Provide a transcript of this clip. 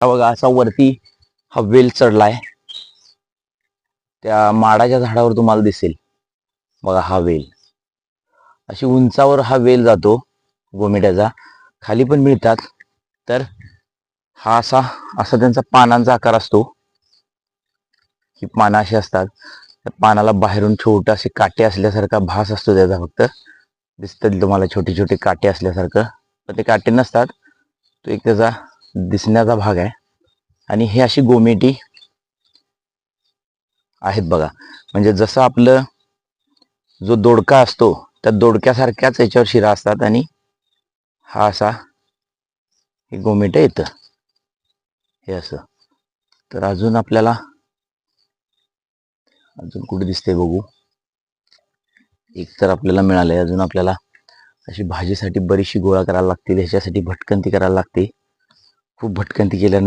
हा बघा असा वरती हा वेल चढलाय. त्या माडाच्या झाडावर तुम्हाला दिसेल. बघा हा वेल. अशी उंचावर हा वेल जातो गोमेट्याचा. खाली पण मिळतात तर हा असा असा त्यांचा पानांचा आकार असतो. ही पानं अशी असतात. त्या पानाला बाहेरून छोटे असे काटे असल्यासारखा भास असतो त्याचा फक्त. दिसतील तुम्हाला छोटे छोटे काटे असल्यासारखं. पण ते काटे नसतात. तो एक त्याचा दिसण्याचा भाग आहे. आणि हे अशी गोमेटी आहेत बघा. म्हणजे जसं आपलं जो दोडका असतो त्या दोडक्यासारख्याच याच्यावर शिरा असतात आणि हा असा हे गोमेट येतं. हे असं. तर अजून आपल्याला अजून कुठे दिसते बघू. एक तर आपल्याला मिळालंय. अजून आपल्याला अशी भाजीसाठी बरीचशी गोळा करायला लागते ह्याच्यासाठी भटकंती करायला लागते. खूप भटकंती केल्यानं